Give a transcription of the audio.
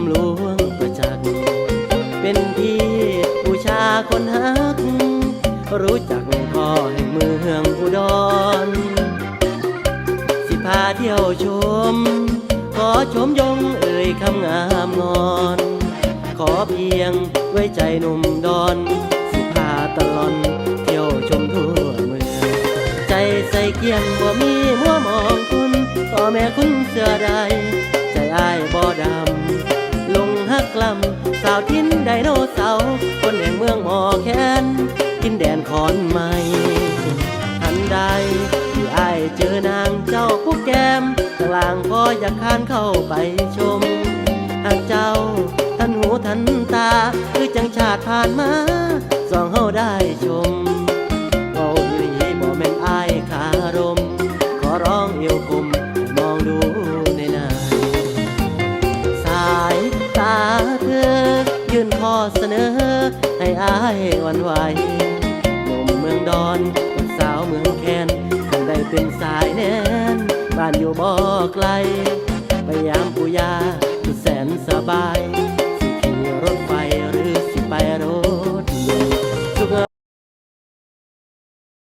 มหลวงประจักษ์เป็นที่บูชาคนฮัก รู้จักพ่อแห่งเมืองอุดร สิพาเที่ยวชม ขอชมยงเอ่ยคำงามงอน ขอเพียงไว้ใจหนุ่มดอน สิพาตลอนเที่ยวชมทั่วเมือง ใจใส่เกียงบ่มีมัวมองคุณต่อแม่คุณเสือใดใจอายบ่ดาว สาวทินไดโนเสาร์คนแห่งเมืองหมอแคนกินแดนคอนใหม่ทันใดที่อ้ายเจอนางเจ้าผู้แก้มกลางพออยากคานเข้าไปชมหากเจ้าท่านหูทันตา คือจังชาติผ่านมาสองเฮาได้ชม นข้อเสนอ ให้อายวันไหวหนุ่มเมืองดอนกับสาวเมืองแคนคันได้เป็นสายแน่น บ้านอยู่บ่อไกล ไปยามปุยาสุดแสนสบาย